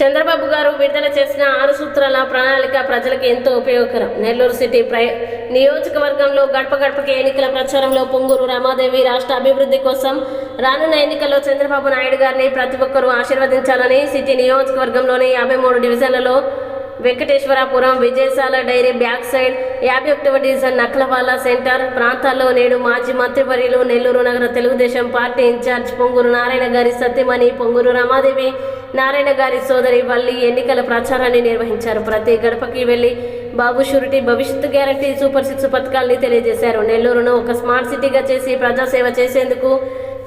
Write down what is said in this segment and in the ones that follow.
చంద్రబాబు గారు విడుదల చేసిన ఆరు సూత్రాల ప్రణాళిక ప్రజలకు ఎంతో ఉపయోగకరం. నెల్లూరు సిటీ ప్రై నియోజకవర్గంలో గడప గడపకి ఎన్నికల ప్రచారంలో పొంగూరు రమాదేవి రాష్ట్ర అభివృద్ధి కోసం రానున్న ఎన్నికల్లో చంద్రబాబు నాయుడు గారిని ప్రతి ఒక్కరూ ఆశీర్వదించాలని సిటీ నియోజకవర్గంలోని యాభై మూడు డివిజన్లలో వెంకటేశ్వరాపురం విజయశాల డైరీ బ్యాక్ సైడ్ యాభై ఒకటవ డివిజన్ నక్లవాలా సెంటర్ ప్రాంతాల్లో నేడు మాజీ మంత్రివర్యులు నెల్లూరు నగర తెలుగుదేశం పార్టీ ఇన్ఛార్జ్ పొంగూరు నారాయణ గారి సత్యమణి పొంగూరు రమాదేవి నారాయణ గారి సోదరి వల్లి ఎన్నికల ప్రచారాన్ని నిర్వహించారు. ప్రతి గడపకి వెళ్ళి బాబు షూరిటీ భవిష్యత్తు గ్యారంటీ సూపర్ సిక్స్ పథకాల్ని తెలియజేశారు. నెల్లూరును ఒక స్మార్ట్ సిటీగా చేసి ప్రజాసేవ చేసేందుకు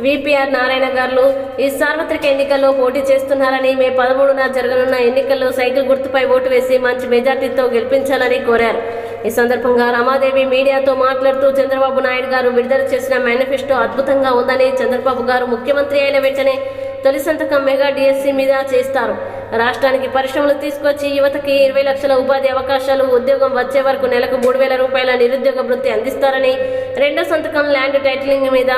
విపిఆర్ నారాయణ గారు ఈ సార్వత్రిక ఎన్నికల్లో పోటీ చేస్తున్నారని మే పదమూడున జరగనున్న ఎన్నికల్లో సైకిల్ గుర్తుపై ఓటు వేసి మంచి మెజార్టీతో గెలిపించాలని కోరారు. ఈ సందర్భంగా రమాదేవి మీడియాతో మాట్లాడుతూ చంద్రబాబు నాయుడు గారు విడుదల చేసిన మేనిఫెస్టో అద్భుతంగా ఉందని చంద్రబాబు గారు ముఖ్యమంత్రి అయిన వెంటనే తొలి సంతకం మెగా డిఎస్సీ మీద చేస్తారు. రాష్ట్రానికి పరిశ్రమలు తీసుకొచ్చి యువతకి ఇరవై లక్షల ఉపాధి అవకాశాలు ఉద్యోగం వచ్చే వరకు నెలకు మూడు వేల రూపాయల నిరుద్యోగ వృత్తి అందిస్తారని రెండో సంతకం ల్యాండ్ టైటిలింగ్ మీద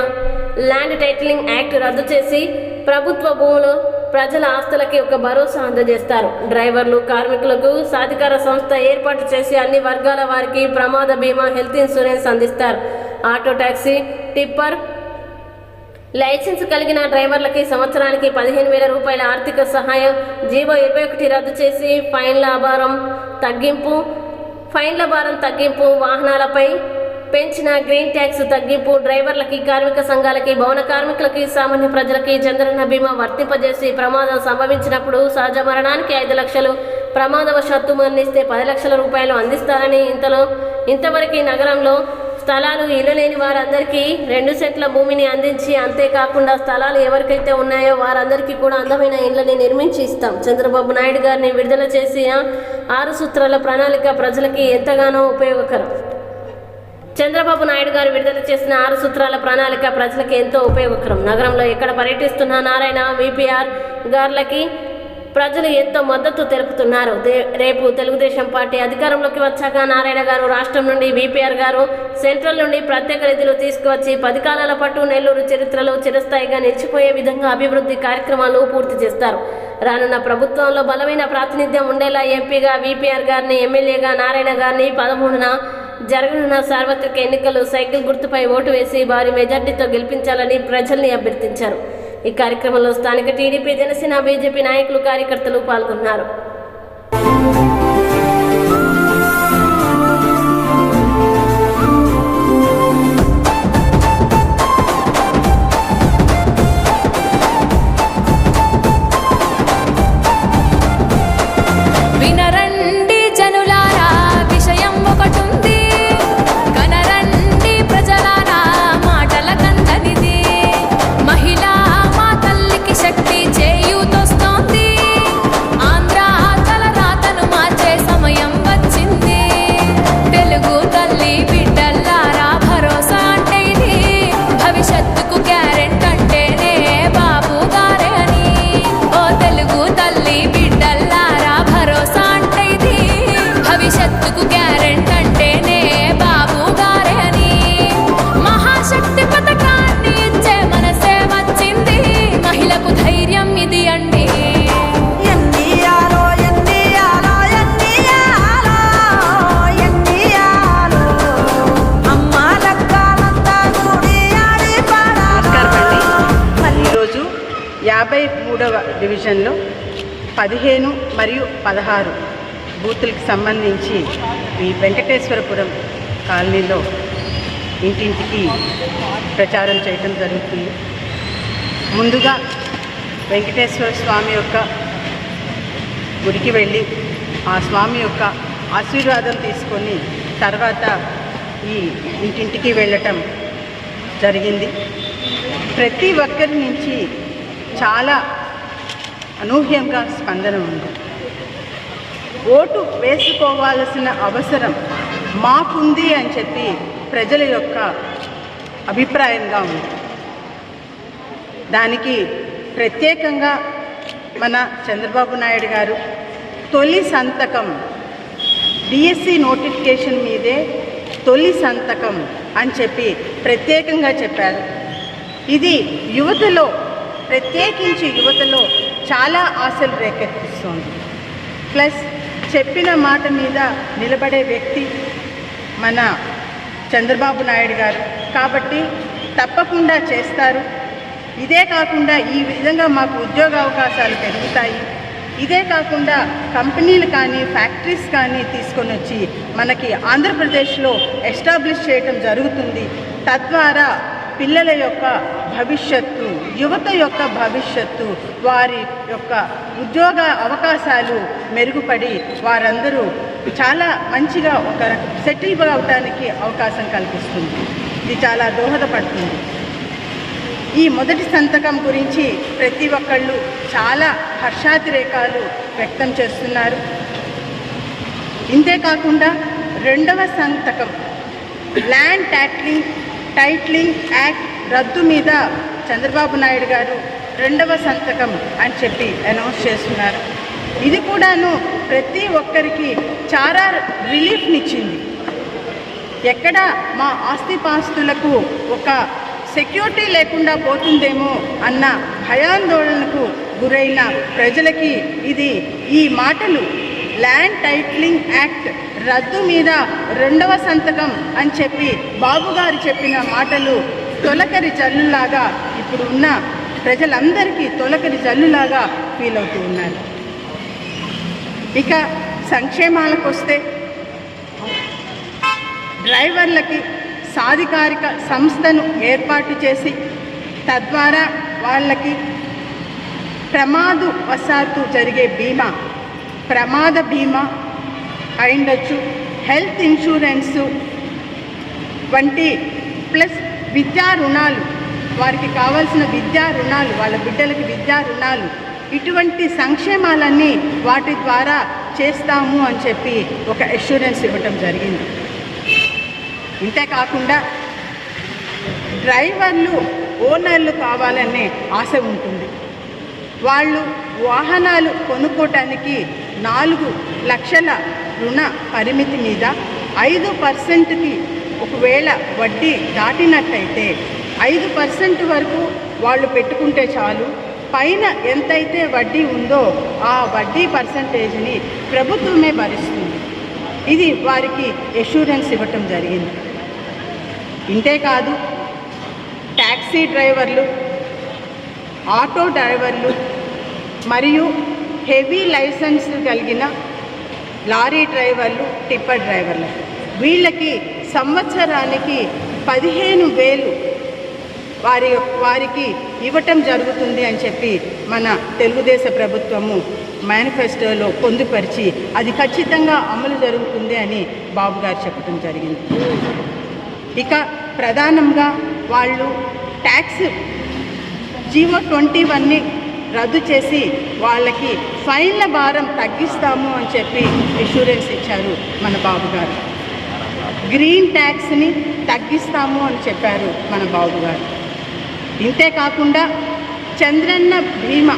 ల్యాండ్ టైటిలింగ్ యాక్ట్ రద్దు చేసి ప్రభుత్వ భూములు ప్రజల ఆస్తులకి ఒక భరోసా అందజేస్తారు. డ్రైవర్లు కార్మికులకు సాధికార సంస్థ ఏర్పాటు చేసి అన్ని వర్గాల వారికి ప్రమాద బీమా హెల్త్ ఇన్సూరెన్స్ అందిస్తారు. ఆటో టాక్సీ టిప్పర్ లైసెన్స్ కలిగిన డ్రైవర్లకి సంవత్సరానికి పదిహేను వేల రూపాయల ఆర్థిక సహాయం. జీవో ఇరవై ఒకటి రద్దు చేసి ఫైన్ల భారం తగ్గింపు ఫైన్ల భారం తగ్గింపు వాహనాలపై పెంచిన గ్రీన్ ట్యాక్స్ తగ్గింపు డ్రైవర్లకి కార్మిక సంఘాలకి భవన కార్మికులకి సామాన్య ప్రజలకి చంద్రన్న బీమా వర్తింపజేసి ప్రమాదం సంభవించినప్పుడు సహజ మరణానికి ఐదు లక్షలు ప్రమాదవశాత్తు మరణిస్తే పది లక్షల రూపాయలు అందిస్తారని ఇంతలో ఇంతవరకు నగరంలో స్థలాలు ఇల్లు లేని వారందరికీ రెండు సెట్ల భూమిని అందించి అంతేకాకుండా స్థలాలు ఎవరికైతే ఉన్నాయో వారందరికీ కూడా అందమైన ఇళ్ళని నిర్మించి ఇస్తాం. చంద్రబాబు నాయుడు గారిని విడుదల చేసి ఆరు సూత్రాల ప్రణాళిక ప్రజలకి ఎంతగానో ఉపయోగకరం. చంద్రబాబు నాయుడు గారు విడుదల చేసిన ఆరు సూత్రాల ప్రణాళిక ప్రజలకు ఎంతో ఉపయోగకరం. నగరంలో ఎక్కడ పర్యటిస్తున్న నారాయణ విపిఆర్ గార్లకి ప్రజలు ఎంతో మద్దతు తెలుపుతున్నారు రేపు తెలుగుదేశం పార్టీ అధికారంలోకి వచ్చాక నారాయణ గారు రాష్ట్రం నుండి బీపీఆర్ గారు సెంట్రల్ నుండి ప్రత్యేక నిధులు తీసుకువచ్చి పది కాలాల పాటు నెల్లూరు చరిత్రలో చిరస్థాయిగా నిలిచిపోయే విధంగా అభివృద్ధి కార్యక్రమాలు పూర్తి చేస్తారు. రానున్న ప్రభుత్వంలో బలమైన ప్రాతినిధ్యం ఉండేలా ఎంపీగా వీపీఆర్ గారిని ఎమ్మెల్యేగా నారాయణ గారిని పదమూడున జరగనున్న సార్వత్రిక ఎన్నికలు సైకిల్ గుర్తుపై ఓటు వేసి భారీ మెజార్టీతో గెలిపించాలని ప్రజల్ని అభ్యర్థించారు. ఈ కార్యక్రమంలో స్థానిక టీడీపీ జనసేన బీజేపీ నాయకులు కార్యకర్తలు పాల్గొన్నారు. యాభై మూడవ డివిజన్లో పదిహేను మరియు పదహారు బూతులకు సంబంధించి ఈ వెంకటేశ్వరపురం కాలనీలో ఇంటింటికి ప్రచారం చేయటం జరుగుతుంది. ముందుగా వెంకటేశ్వర స్వామి యొక్క గుడికి వెళ్ళి ఆ స్వామి యొక్క ఆశీర్వాదం తీసుకొని తర్వాత ఈ ఇంటింటికి వెళ్ళటం జరిగింది. ప్రతి ఒక్కరి నుంచి చాలా అనూహ్యంగా స్పందన ఉంది. ఓటు వేసుకోవాల్సిన అవసరం మాకుంది అని చెప్పి ప్రజల యొక్క అభిప్రాయంగా ఉంది. దానికి ప్రత్యేకంగా మన చంద్రబాబు నాయుడు గారు తొలి సంతకం డిఎస్సి నోటిఫికేషన్ మీదే తొలి సంతకం అని చెప్పి ప్రత్యేకంగా చెప్పారు. ఇది యువతలో ప్రత్యేకించి యువతలో చాలా ఆశలు రేకెత్తిస్తోంది. ప్లస్ చెప్పిన మాట మీద నిలబడే వ్యక్తి మన చంద్రబాబు నాయుడు గారు. కాబట్టి తప్పకుండా చేస్తారు. ఇదే కాకుండా ఈ విధంగా మాకు ఉద్యోగ అవకాశాలు పెరుగుతాయి. ఇదే కాకుండా కంపెనీలు కానీ ఫ్యాక్టరీస్ కానీ తీసుకొని వచ్చి మనకి ఆంధ్రప్రదేశ్లో ఎస్టాబ్లిష్ చేయటం జరుగుతుంది. తద్వారా పిల్లల యొక్క భవిష్యత్తు యువత యొక్క భవిష్యత్తు వారి యొక్క ఉద్యోగ అవకాశాలు మెరుగుపడి వారందరూ చాలా మంచిగా ఒక సెటిల్ అవడానికి అవకాశం కల్పిస్తుంది. ఇది చాలా దోహదపడుతుంది. ఈ మొదటి సంతకం గురించి ప్రతి ఒక్కళ్ళు చాలా హర్షాతిరేకాలు వ్యక్తం చేస్తున్నారు. ఇంతేకాకుండా రెండవ సంతకం ల్యాండ్ ట్యాక్లింగ్ టైట్లింగ్ యాక్ట్ రద్దు మీద చంద్రబాబు నాయుడు గారు రెండవ సంతకం అని చెప్పి అనౌన్స్ చేస్తున్నారు. ఇది కూడాను ప్రతి ఒక్కరికి చాలా రిలీఫ్నిచ్చింది. ఎక్కడ మా ఆస్తిపాస్తులకు ఒక సెక్యూరిటీ లేకుండా పోతుందేమో అన్న భయాందోళనకు గురైన ప్రజలకి ఇది ఈ మాటలు. ల్యాండ్ టైట్లింగ్ యాక్ట్ రద్దు మీద రెండవ సంతకం అని చెప్పి బాబుగారు చెప్పిన మాటలు తొలకరి జల్లులాగా ఇప్పుడు ఉన్న ప్రజలందరికీ తొలకరి జల్లులాగా ఫీల్ అవుతూ ఉన్నారు. ఇక సంక్షేమాలకు వస్తే డ్రైవర్లకి సాధికారిక సంస్థను ఏర్పాటు చేసి తద్వారా వాళ్ళకి ప్రమాదు వశాత్తు జరిగే బీమా ప్రమాద బీమా అయిండొచ్చు. హెల్త్ ఇన్సూరెన్సు వంటి ప్లస్ విద్యా రుణాలు వారికి కావాల్సిన విద్యా రుణాలు వాళ్ళ బిడ్డలకి విద్యా రుణాలు ఇటువంటి సంక్షేమాలన్నీ వాటి ద్వారా చేస్తాము అని చెప్పి ఒక అష్యూరెన్స్ ఇవ్వటం జరిగింది. ఇంతేకాకుండా డ్రైవర్లు ఓనర్లు కావాలనే ఆశ ఉంటుంది. వాళ్ళు వాహనాలు కొనుక్కోటానికి నాలుగు లక్షల రుణ పరిమితి మీద ఐదు పర్సెంట్కి ఒకవేళ వడ్డీ దాటినట్టయితే ఐదు పర్సెంట్ వరకు వాళ్ళు పెట్టుకుంటే చాలు. పైన ఎంతైతే వడ్డీ ఉందో ఆ వడ్డీ పర్సంటేజ్ని ప్రభుత్వమే భరిస్తుంది. ఇది వారికి ఎష్యూరెన్స్ ఇవ్వటం జరిగింది. ఇంతే కాదు ట్యాక్సీ డ్రైవర్లు ఆటో డ్రైవర్లు మరియు హెవీ లైసెన్స్ కలిగిన లారీ డ్రైవర్లు టిప్పర్ డ్రైవర్లు. వీళ్ళకి సంవత్సరానికి పదిహేను వేలు వారి వారికి ఇవ్వటం జరుగుతుంది అని చెప్పి మన తెలుగుదేశ ప్రభుత్వము మేనిఫెస్టోలో పొందుపరిచి అది ఖచ్చితంగా అమలు జరుగుతుంది అని బాబు గారు చెప్పడం జరిగింది. ఇక ప్రధానంగా వాళ్ళు ట్యాక్స్ జీవో ట్వంటీ వన్ని రద్దు చేసి వాళ్ళకి ఫైన్ల భారం తగ్గిస్తాము అని చెప్పి ఇన్సూరెన్స్ ఇచ్చారు మన బాబు గారు. గ్రీన్ ట్యాక్స్ని తగ్గిస్తాము అని చెప్పారు మన బాబు గారు. ఇంతే కాకుండా చంద్రన్న భీమా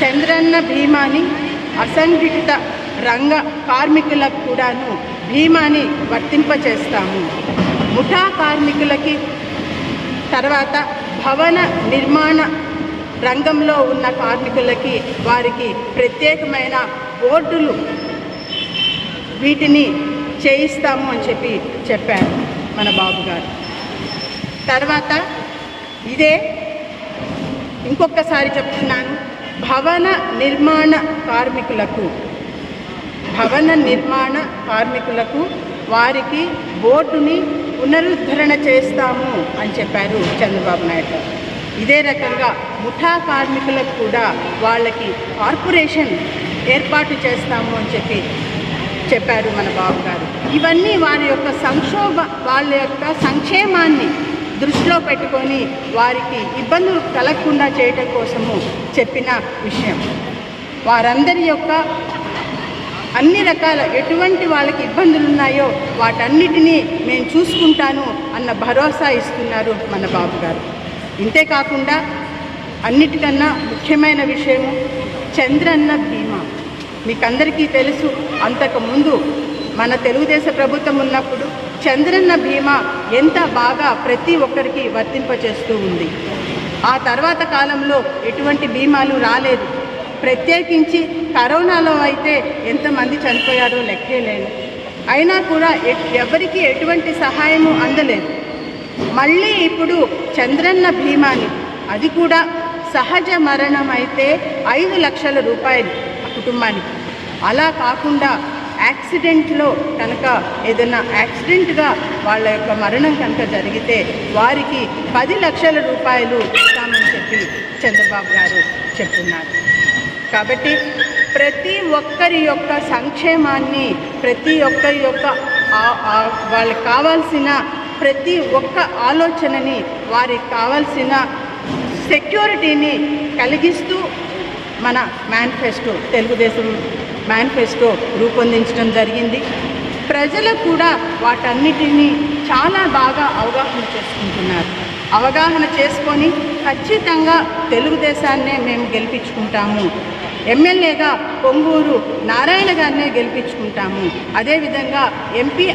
చంద్రన్న భీమాని అసంఘటిత రంగ కార్మికులకు కూడాను బీమాని వర్తింపచేస్తాము. ముఠా కార్మికులకి తర్వాత భవన నిర్మాణ రంగంలో ఉన్న కార్మికులకి వారికి ప్రత్యేకమైన బోర్డులు వీటిని చేయిస్తాము అని చెప్పి చెప్పారు మన బాబు గారు. తర్వాత ఇదే ఇంకొకసారి చెప్తున్నాను. భవన నిర్మాణ కార్మికులకు భవన నిర్మాణ కార్మికులకు వారికి బోర్డుని పునరుద్ధరణ చేస్తాము అని చెప్పారు చంద్రబాబు నాయుడు ఇదే రకంగా ముఠా కార్మికులకు కూడా వాళ్ళకి కార్పొరేషన్ ఏర్పాటు చేస్తాము అని చెప్పి చెప్పారు మన బాబు గారు. ఇవన్నీ వారి యొక్క సంక్షోభ వాళ్ళ యొక్క సంక్షేమాన్ని దృష్టిలో పెట్టుకొని వారికి ఇబ్బందులు కలగకుండా చేయటం కోసము చెప్పిన విషయం. వారందరి యొక్క అన్ని రకాల ఎటువంటి వాళ్ళకి ఇబ్బందులు ఉన్నాయో వాటన్నిటినీ నేను చూసుకుంటాను అన్న భరోసా ఇస్తున్నారు మన బాబు గారు. ఇంతే కాకుండా అన్నిటికన్నా ముఖ్యమైన విషయము చంద్రన్న బీమా మీకందరికీ తెలుసు అంతకుముందు మన తెలుగుదేశ ప్రభుత్వం ఉన్నప్పుడు చంద్రన్న బీమా ఎంత బాగా ప్రతి ఒక్కరికి వర్తింపచేస్తూ ఉంది. ఆ తర్వాత కాలంలో ఎటువంటి బీమాలు రాలేదు. ప్రత్యేకించి కరోనాలో అయితే ఎంతమంది చనిపోయారో లెక్కేలేను అయినా కూడా ఎవరికి ఎవరికీ ఎటువంటి సహాయము అందలేదు. మళ్ళీ ఇప్పుడు చంద్రన్న భీమాని అది కూడా సహజ మరణం అయితే ఐదు లక్షల రూపాయలు ఆ కుటుంబానికి. అలా కాకుండా యాక్సిడెంట్లో కనుక ఏదైనా యాక్సిడెంట్గా వాళ్ళ యొక్క మరణం కనుక జరిగితే వారికి పది లక్షల రూపాయలు ఇస్తామని చెప్పి చంద్రబాబు గారు చెప్తున్నారు. కాబట్టి ప్రతి ఒక్కరి యొక్క సంక్షేమాన్ని ప్రతి ఒక్కరి యొక్క వాళ్ళకి కావాల్సిన ప్రతి ఒక్క ఆలోచనని వారికి కావాల్సిన సెక్యూరిటీని కలిగిస్తూ మన మేనిఫెస్టో తెలుగుదేశం మేనిఫెస్టో రూపొందించడం జరిగింది. ప్రజలు కూడా వాటన్నిటినీ చాలా బాగా అవగాహన చేసుకుంటున్నారు. అవగాహన చేసుకొని ఖచ్చితంగా తెలుగుదేశాన్నే మేము గెలిపించుకుంటాము. ఎమ్మెల్యేగా పొంగూరు నారాయణ గారినే గెలిపించుకుంటాము. అదేవిధంగా ఎంపీ